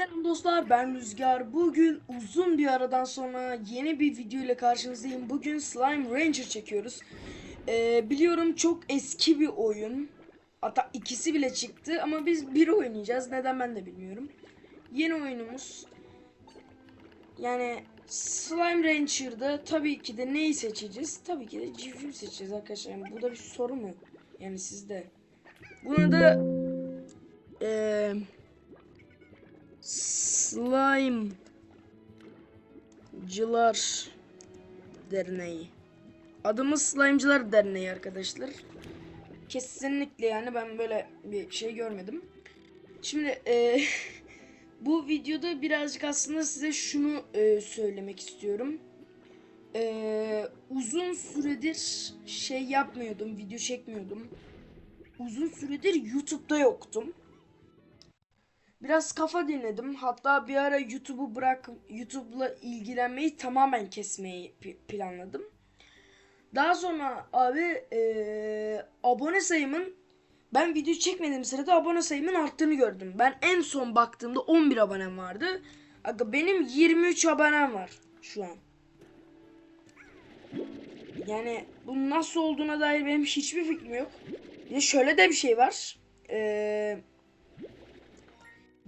Selam dostlar ben Rüzgar. Bugün uzun bir aradan sonra yeni bir video ile karşınızdayım. Bugün Slime Ranger çekiyoruz. Ee, biliyorum çok eski bir oyun. Hatta ikisi bile çıktı ama biz biri oynayacağız. Neden ben de bilmiyorum. Yeni oyunumuz. Yani Slime Ranger'da tabii ki de neyi seçeceğiz? Tabii ki de civciv seçeceğiz arkadaşlar. Yani bu da bir soru mu? Yani sizde. Buna da eee Slime'cılar Derneği. Adımız Slime'cılar Derneği arkadaşlar. Kesinlikle yani ben böyle bir şey görmedim. Şimdi e, bu videoda birazcık aslında size şunu e, söylemek istiyorum. E, uzun süredir şey yapmıyordum, video çekmiyordum. Uzun süredir YouTube'da yoktum. Biraz kafa dinledim. Hatta bir ara YouTube'u bırak YouTube'la ilgilenmeyi tamamen kesmeyi planladım. Daha sonra abi eee, abone sayımın ben video çekmediğim sırada abone sayımın arttığını gördüm. Ben en son baktığımda 11 abonem vardı. Aga benim 23 abonem var şu an. Yani bu nasıl olduğuna dair benim hiçbir fikrim yok. De şöyle de bir şey var. Eee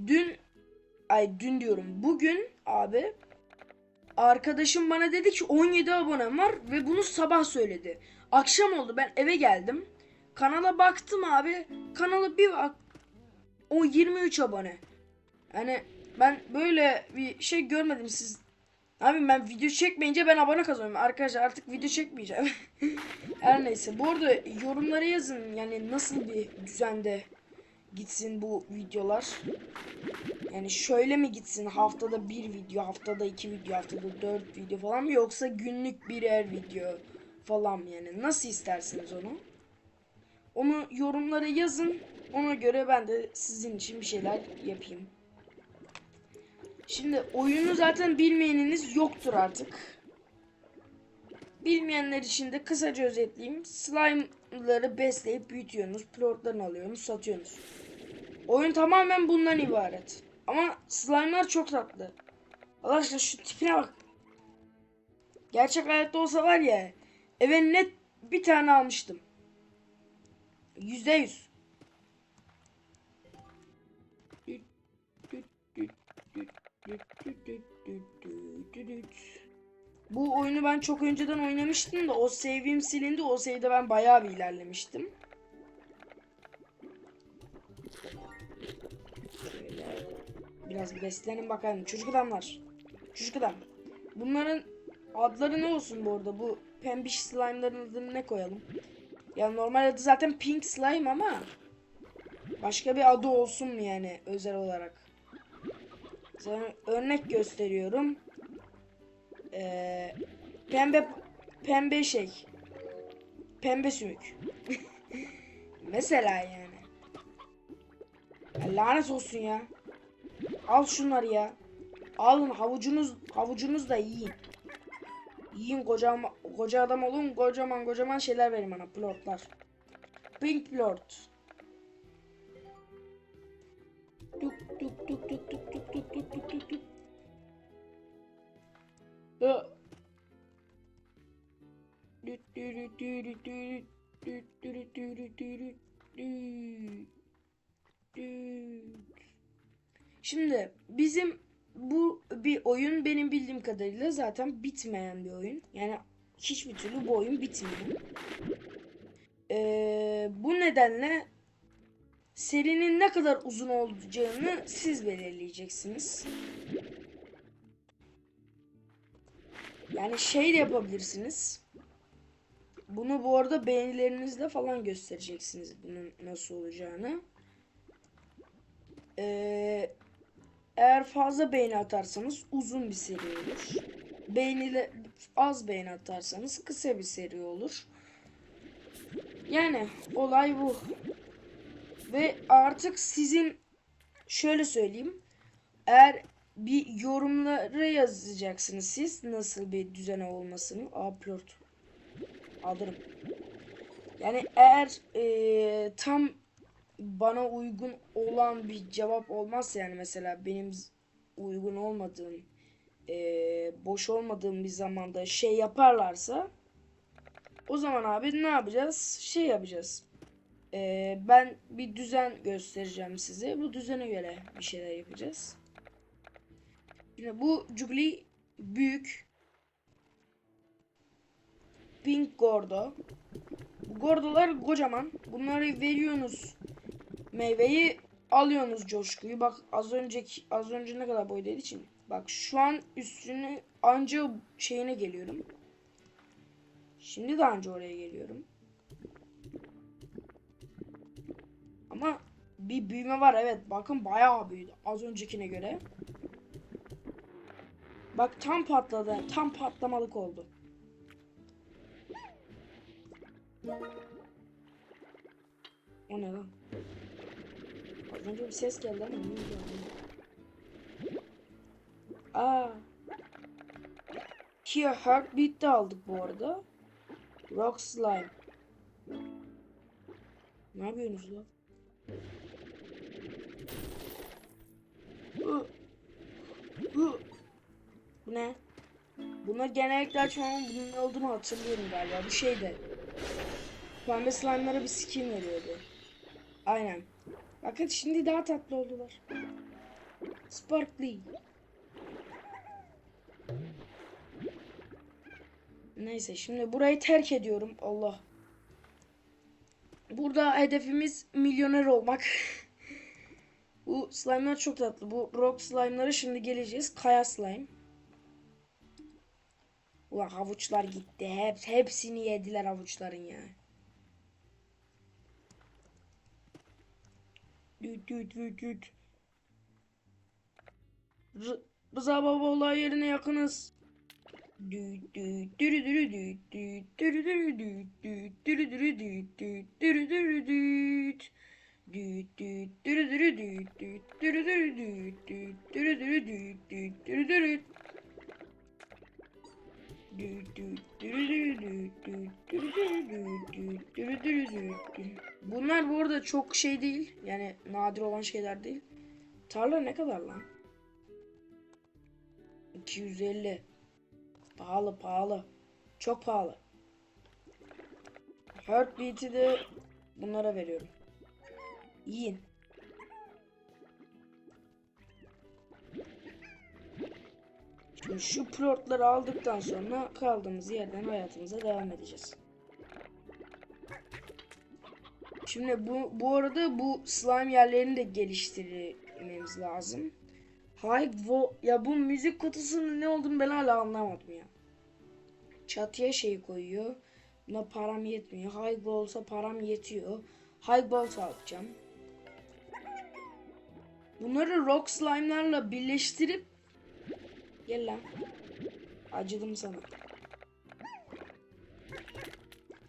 Dün ay dün diyorum. Bugün abi arkadaşım bana dedi ki 17 abonem var ve bunu sabah söyledi. Akşam oldu ben eve geldim. Kanala baktım abi. Kanala bir bak. O 23 abone. Yani ben böyle bir şey görmedim siz. Abi ben video çekmeyince ben abone kazanıyorum. Arkadaşlar artık video çekmeyeceğim. Her neyse. Bu arada yorumlara yazın. Yani nasıl bir düzende gitsin bu videolar. Yani şöyle mi gitsin haftada bir video, haftada iki video, haftada dört video falan mı yoksa günlük birer video falan mı yani nasıl isterseniz onu. Onu yorumlara yazın. Ona göre ben de sizin için bir şeyler yapayım. Şimdi oyunu zaten bilmeyeniniz yoktur artık. Bilmeyenler için de kısaca özetleyeyim. Slime'ları besleyip büyütüyorsunuz. Plotlarını alıyorsunuz, satıyorsunuz. Oyun tamamen bundan ibaret. Ama slime'lar çok tatlı. Allah aşkına şu tipine bak. Gerçek hayatta olsa var ya eve net bir tane almıştım. Yüzde yüz. Bu oyunu ben çok önceden oynamıştım da o save'im silindi. O save'de ben bayağı bir ilerlemiştim. Biraz beslenin bakalım. Çocuk adamlar. Çocuk adam. Bunların adları ne olsun bu arada? Bu pembiş slime'ların adını ne koyalım? Ya normal adı zaten pink slime ama başka bir adı olsun mu yani özel olarak? Sana örnek gösteriyorum. Ee, pembe pembe şey. Pembe sümük. Mesela yani. Ya lanet olsun ya. Al şunları ya. Alın havucunuz havucunuz da yiyin. Yiyin kocaman koca adam olun kocaman kocaman şeyler verin bana plortlar. Pink plort. Tuk tuk tuk tuk tuk tuk tuk tuk tuk tuk tuk. Şimdi bizim bu bir oyun benim bildiğim kadarıyla zaten bitmeyen bir oyun. Yani hiçbir türlü bu oyun bitmiyor. Ee, bu nedenle serinin ne kadar uzun olacağını siz belirleyeceksiniz. Yani şey de yapabilirsiniz. Bunu bu arada beğenilerinizle falan göstereceksiniz bunun nasıl olacağını. Ee, eğer fazla beğeni atarsanız uzun bir seri olur. Beğeniyle az beğeni atarsanız kısa bir seri olur. Yani olay bu. Ve artık sizin şöyle söyleyeyim. Eğer bir yorumlara yazacaksınız siz nasıl bir düzene olmasını. Upload. Alırım. Yani eğer eee, tam bana uygun olan bir cevap olmazsa yani mesela benim uygun olmadığım, eee, boş olmadığım bir zamanda şey yaparlarsa o zaman abi ne yapacağız? Şey yapacağız. Eee, ben bir düzen göstereceğim size. Bu düzene göre bir şeyler yapacağız. Yine bu Jubilee büyük Pink Gordo. Bu gordolar kocaman. Bunları veriyorsunuz meyveyi alıyorsunuz coşkuyu. Bak az önceki az önce ne kadar boydaydı için. Bak şu an üstünü anca şeyine geliyorum. Şimdi de anca oraya geliyorum. Ama bir büyüme var evet. Bakın bayağı büyüdü az öncekine göre. Bak tam patladı. Tam patlamalık oldu. O ne lan? Önce bir ses geldi ama neydi o? Aa. Here Heartbeat de aldık bu arada. Rock Slime. Ne yapıyorsunuz lan? Bu ne? Bunları genellikle açmam bunun olduğunu hatırlıyorum galiba. Bu şeyde. Pembe slime'lara bir skin veriyordu. Aynen. Bakın şimdi daha tatlı oldular. Sparkly. Neyse şimdi burayı terk ediyorum. Allah. Burada hedefimiz milyoner olmak. Bu slime'lar çok tatlı. Bu rock slime'lara şimdi geleceğiz. Kaya slime. Ulan havuçlar gitti. Hep, hepsini yediler havuçların ya. Düt düt düt düt. Rıza baba olay yerine yakınız. Düt düt. Bunlar bu arada çok şey değil. Yani nadir olan şeyler değil. Tarla ne kadar lan? 250. Pahalı pahalı. Çok pahalı. Heartbeat'i de bunlara veriyorum. Yiyin. Şu plotları aldıktan sonra kaldığımız yerden hayatımıza devam edeceğiz. Şimdi bu bu arada bu slime yerlerini de geliştirmemiz lazım. High vo ya bu müzik kutusunun ne olduğunu ben hala anlamadım ya. Çatıya şey koyuyor. Buna param yetmiyor. High olsa param yetiyor. High bolt alacağım. Bunları rock slime'larla birleştirip Gel lan. Acıdım sana.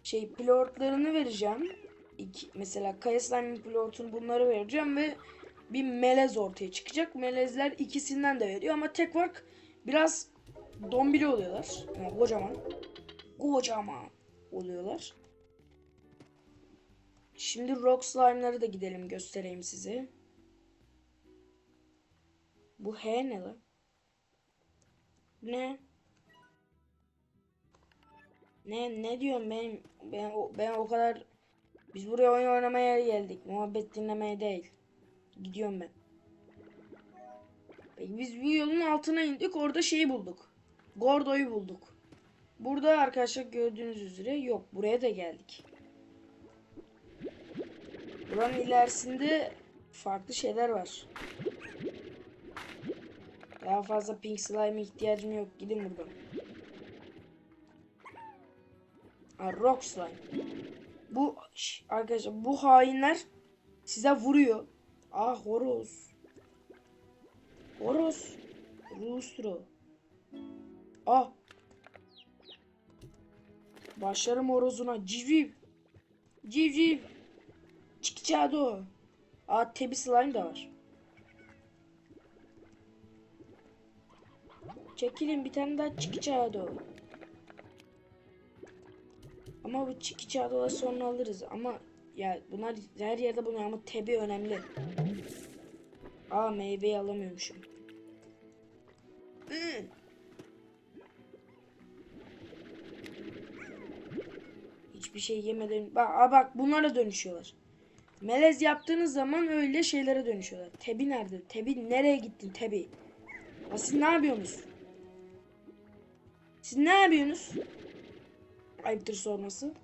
Şey pilotlarını vereceğim. İki, mesela kaya slime pilotunu bunları vereceğim ve bir melez ortaya çıkacak. Melezler ikisinden de veriyor ama tek fark biraz dombili oluyorlar. Yani kocaman. Kocaman oluyorlar. Şimdi rock slime'ları da gidelim göstereyim size. Bu H ne lan? Ne? Ne ne diyorum ben ben o, ben o kadar biz buraya oyun oynamaya geldik. Muhabbet dinlemeye değil. Gidiyorum ben. Peki biz bu yolun altına indik. Orada şeyi bulduk. Gordo'yu bulduk. Burada arkadaşlar gördüğünüz üzere yok. Buraya da geldik. Buranın ilerisinde farklı şeyler var. Daha fazla pink slime ihtiyacım yok. Gidin buradan. Ha, rock slime. Bu şş, arkadaşlar bu hainler size vuruyor. Ah horoz. Horoz. Rustro. Ah. Başlarım horozuna. Civciv. Civciv. Çıkçado. Aa tebi slime da var. Çekilin bir tane daha çıkçado. Ama bu çıkçadoları sonra alırız. Ama ya bunlar her yerde bulunuyor ama tebi önemli. Aa meyveyi alamıyormuşum. Hı. Hiçbir şey yemeden bak aa bak bunlara dönüşüyorlar. Melez yaptığınız zaman öyle şeylere dönüşüyorlar. Tebi nerede? Tebi nereye gittin Tebi? Ya siz ne yapıyorsunuz? Siz ne yapıyorsunuz? Ayıptır sorması.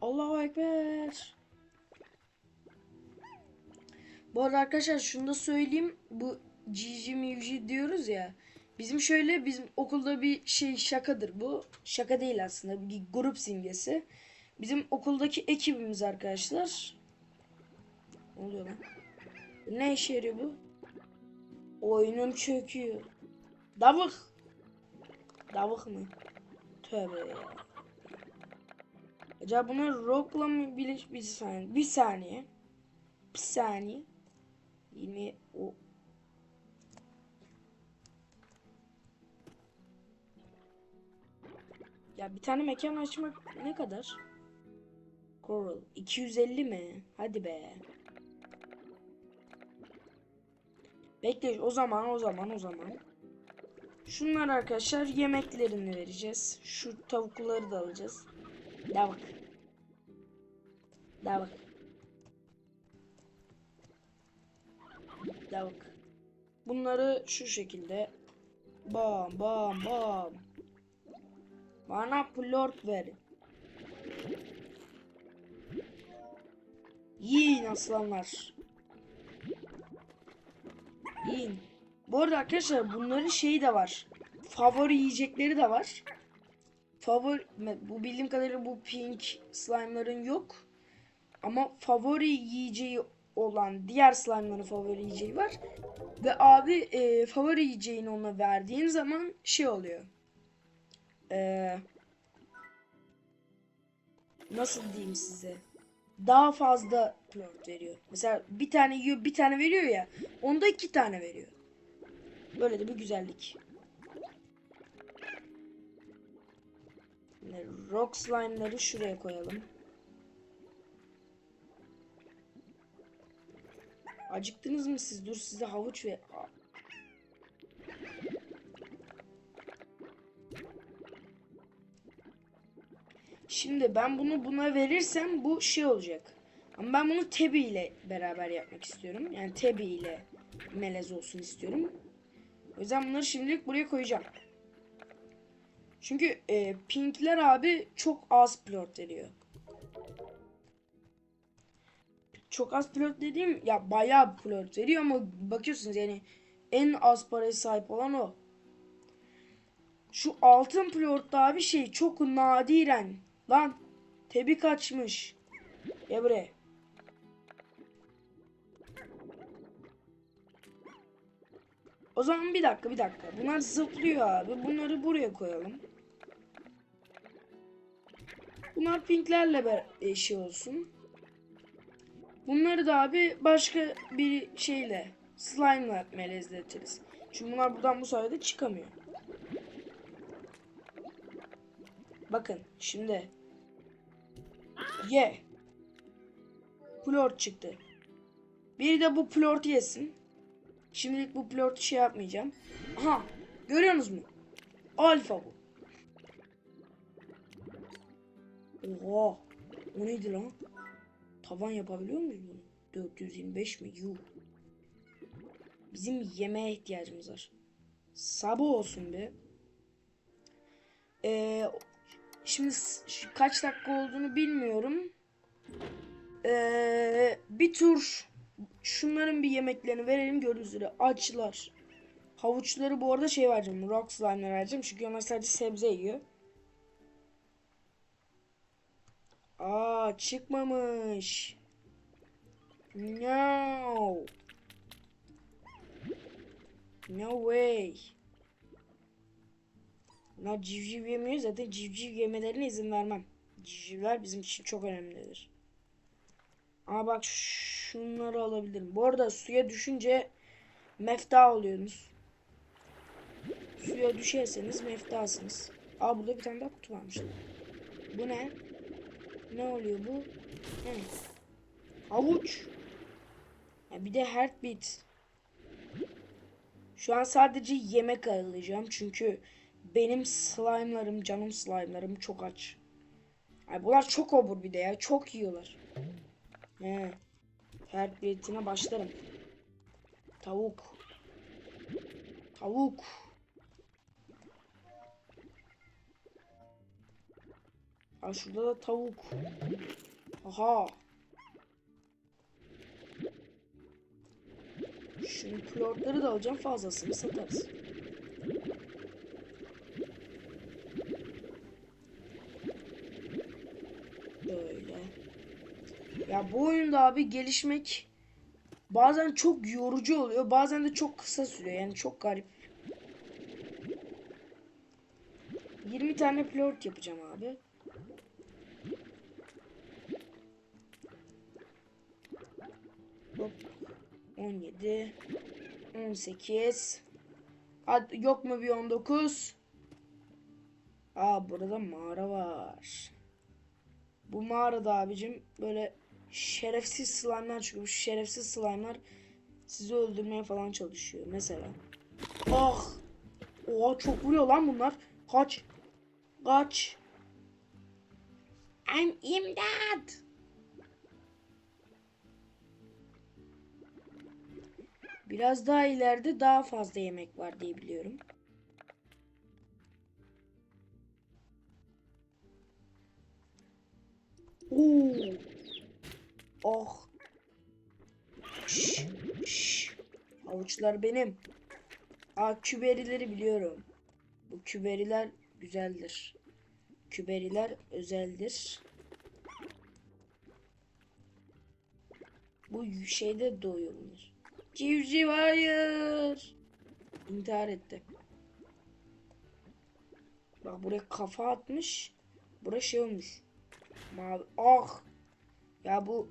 Allahu Ekber. Bu arada arkadaşlar şunu da söyleyeyim. Bu cici mivci diyoruz ya. Bizim şöyle bizim okulda bir şey şakadır bu. Şaka değil aslında. Bir grup simgesi. Bizim okuldaki ekibimiz arkadaşlar. Ne oluyor lan? Ne işe yarıyor bu? Oyunum çöküyor. Davık. Davık mı? Tövbe ya. Acaba bunu rock'la mı bilir? Bir saniye. Bir saniye. Bir saniye. Yine o Ya bir tane mekan açmak ne kadar? Coral 250 mi? Hadi be. Bekle o zaman o zaman o zaman. Şunlar arkadaşlar yemeklerini vereceğiz. Şu tavukları da alacağız. Davuk. Davuk. Davuk. Bunları şu şekilde bam bam bam. Bana plort ver. Yiyin aslanlar. Yiyin. Bu arada arkadaşlar bunların şeyi de var. Favori yiyecekleri de var. Favori bu bildiğim kadarıyla bu pink slime'ların yok. Ama favori yiyeceği olan diğer slime'ların favori yiyeceği var. Ve abi e, favori yiyeceğini ona verdiğin zaman şey oluyor. Eee nasıl diyeyim size? Daha fazla plort veriyor. Mesela bir tane yiyor, bir tane veriyor ya. Onda iki tane veriyor. Böyle de bir güzellik. Şimdi rock slime'ları şuraya koyalım. Acıktınız mı siz? Dur size havuç ve Şimdi ben bunu buna verirsem bu şey olacak. Ama ben bunu Tebi ile beraber yapmak istiyorum. Yani Tebi ile melez olsun istiyorum. O yüzden bunları şimdilik buraya koyacağım. Çünkü e, pinkler abi çok az plot veriyor. Çok az plot dediğim ya bayağı plot veriyor ama bakıyorsunuz yani en az paraya sahip olan o. Şu altın plortta abi şey çok nadiren Lan tebi kaçmış. Gel buraya. O zaman bir dakika bir dakika. Bunlar zıplıyor abi. Bunları buraya koyalım. Bunlar pinklerle bir şey olsun. Bunları da abi başka bir şeyle slime'la melezletiriz. Çünkü bunlar buradan bu sayede çıkamıyor. Bakın şimdi. Ye. Plort çıktı. Biri de bu plort yesin. Şimdilik bu plort şey yapmayacağım. Aha. Görüyorsunuz mu? Alfa bu. Oha. O neydi lan? Tavan yapabiliyor muyuz bunu? 425 mi? Yuh. Bizim yemeğe ihtiyacımız var. Sabah olsun be. Ee, Şimdi kaç dakika olduğunu bilmiyorum. Ee, bir tur şunların bir yemeklerini verelim gördüğünüz üzere açlar. Havuçları bu arada şey vereceğim. Rock slime'lar vereceğim. Çünkü onlar sadece sebze yiyor. Aa çıkmamış. No. No way. Bunlar civciv yemiyor zaten civciv yemelerine izin vermem. Civcivler bizim için çok önemlidir. Ama bak şunları alabilirim. Bu arada suya düşünce mefta oluyorsunuz. Suya düşerseniz meftasınız. Aa burada bir tane daha kutu varmış. Bu ne? Ne oluyor bu? Ne? Havuç. Ha, bir de heartbeat. Şu an sadece yemek ayarlayacağım çünkü benim slime'larım, canım slime'larım çok aç. Ay bunlar çok obur bir de ya. Çok yiyorlar. He. Heartbeat'ine başlarım. Tavuk. Tavuk. Aa, şurada da tavuk. Aha. Şunun plortları da alacağım fazlasını satarız. Böyle. Ya bu oyunda abi gelişmek bazen çok yorucu oluyor bazen de çok kısa sürüyor yani çok garip. 20 tane plort yapacağım abi. Hop. 17 18 Hadi yok mu bir 19 Aa burada mağara var. Bu mağarada abicim böyle şerefsiz slime'lar çıkıyor. Şerefsiz slime'lar sizi öldürmeye falan çalışıyor mesela. Ah! Oha çok vuruyor lan bunlar. Kaç. Kaç. I'm imdad. Biraz daha ileride daha fazla yemek var diye biliyorum. Oo. Oh. Şş, şş. Havuçlar benim. Aa küberileri biliyorum. Bu küberiler güzeldir. Küberiler özeldir. Bu şeyde doğuyor bunlar. Civciv hayır. İntihar etti. Bak buraya kafa atmış. Buraya şey olmuş. Mavi. Ah. Ya bu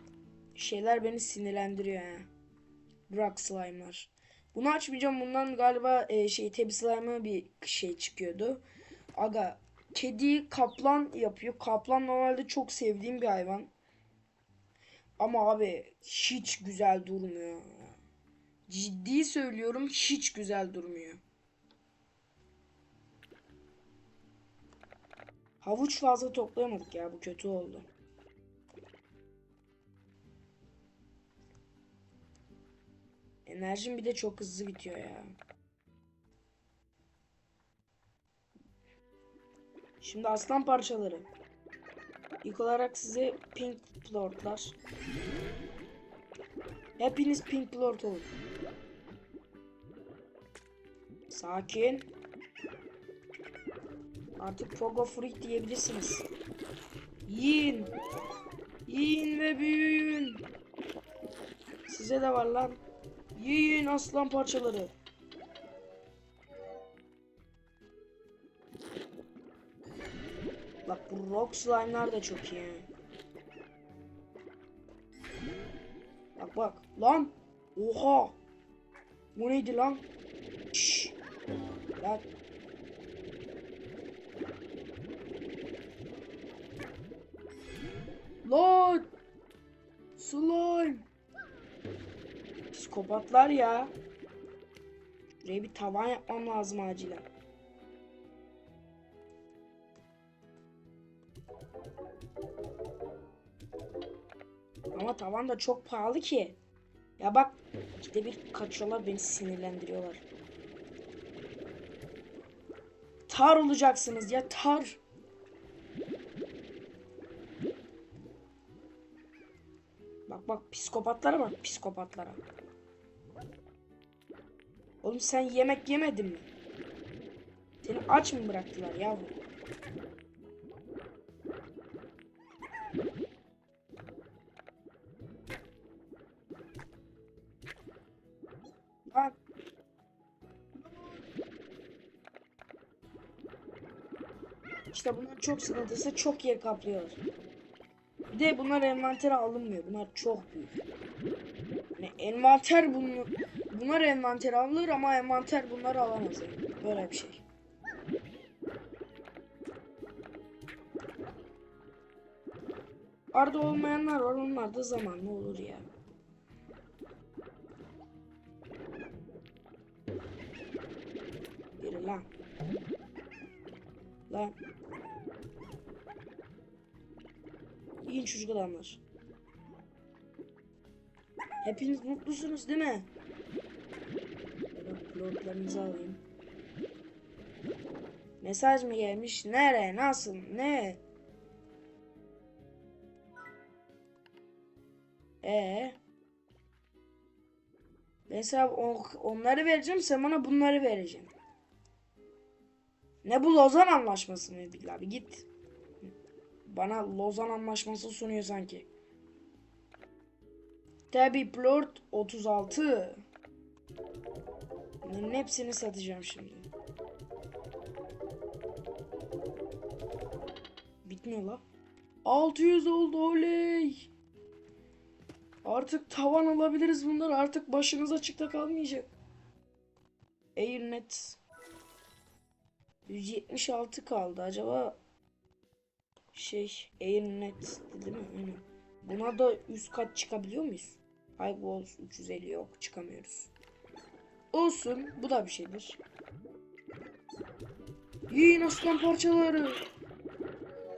şeyler beni sinirlendiriyor ya. Rock slime'lar. Bunu açmayacağım. Bundan galiba e, şey tabi slime'a bir şey çıkıyordu. Aga kedi kaplan yapıyor. Kaplan normalde çok sevdiğim bir hayvan. Ama abi hiç güzel durmuyor. Ciddi söylüyorum hiç güzel durmuyor. Havuç fazla toplayamadık ya bu kötü oldu. Enerjim bir de çok hızlı bitiyor ya. Şimdi aslan parçaları. İlk olarak size pink plortlar. Hepiniz pink plort olun. Sakin. Artık Pogo Fruit diyebilirsiniz. Yiyin. Yiyin ve büyüyün. Size de var lan. Yiyin aslan parçaları. Bak bu rock slime'lar da çok iyi. Bak bak. Lan. Oha. Bu neydi lan? Şşş. Lan. Lan. Slime. Psikopatlar ya. Şuraya bir tavan yapmam lazım acilen. Ama tavan da çok pahalı ki. Ya bak ikide bir kaçıyorlar beni sinirlendiriyorlar. Tar olacaksınız ya tar. Bak bak psikopatlara bak psikopatlara. Oğlum sen yemek yemedin mi? Seni aç mı bıraktılar yavrum? İşte bunlar çok sıkıntısı çok yer kaplıyorlar. Bir de bunlar envantere alınmıyor. Bunlar çok büyük. Yani envanter bunu Bunlar envanter alır ama envanter bunları alamaz. Böyle bir şey. Arda olmayanlar var onlar da zamanlı olur ya. Yani. Yürü lan. Lan. İyi çocuk adamlar. Hepiniz mutlusunuz değil mi? Böyle Lordlarınızı alayım. Mesaj mı gelmiş? Nere? Nasıl? Ne? Ee? Mesela on- onları vereceğim sen bana bunları vereceksin. Ne bu Lozan anlaşması mı abi git. Bana Lozan anlaşması sunuyor sanki. Tabi Plort 36. Bunların hepsini satacağım şimdi. Bitmiyor la. 600 oldu oley. Artık tavan alabiliriz bunlar. Artık başınız açıkta kalmayacak. Airnet 176 kaldı. Acaba şey Airnet değil mi? Buna da üst kat çıkabiliyor muyuz? High Walls 350 yok çıkamıyoruz. Olsun bu da bir şeydir. Yiyin aslan parçaları.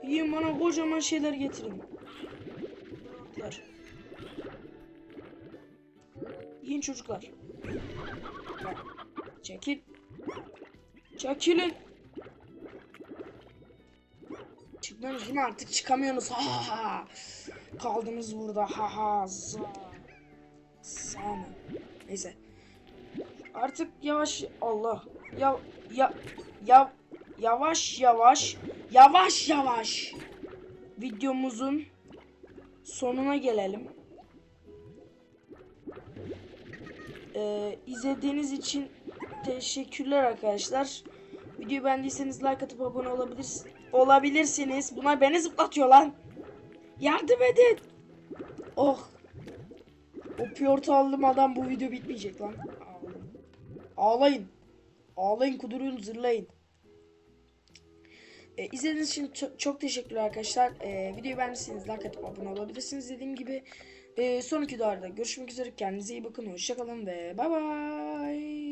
Yiyin bana kocaman şeyler getirin. Çocuklar. Yiyin çocuklar. Çekil. Çekilin. Çıkmıyorsunuz değil mi? Artık çıkamıyorsunuz. Ha ha. Kaldınız burada. Ha ha. Za. Za mı? Neyse. Artık yavaş Allah. Ya ya ya yavaş yavaş yavaş yavaş videomuzun sonuna gelelim. Ee, izlediğiniz için teşekkürler arkadaşlar. Videoyu beğendiyseniz like atıp abone olabilir olabilirsiniz. Bunlar beni zıplatıyor lan. Yardım edin. Oh. O piyortu aldım adam bu video bitmeyecek lan. Ağlayın. Ağlayın. Kudurun zırlayın. Ee, izlediğiniz için çok, çok teşekkürler arkadaşlar. Ee, videoyu beğendiyseniz like atıp abone olabilirsiniz dediğim gibi. Ee, sonraki videolarda görüşmek üzere. Kendinize iyi bakın. Hoşçakalın ve bay bay.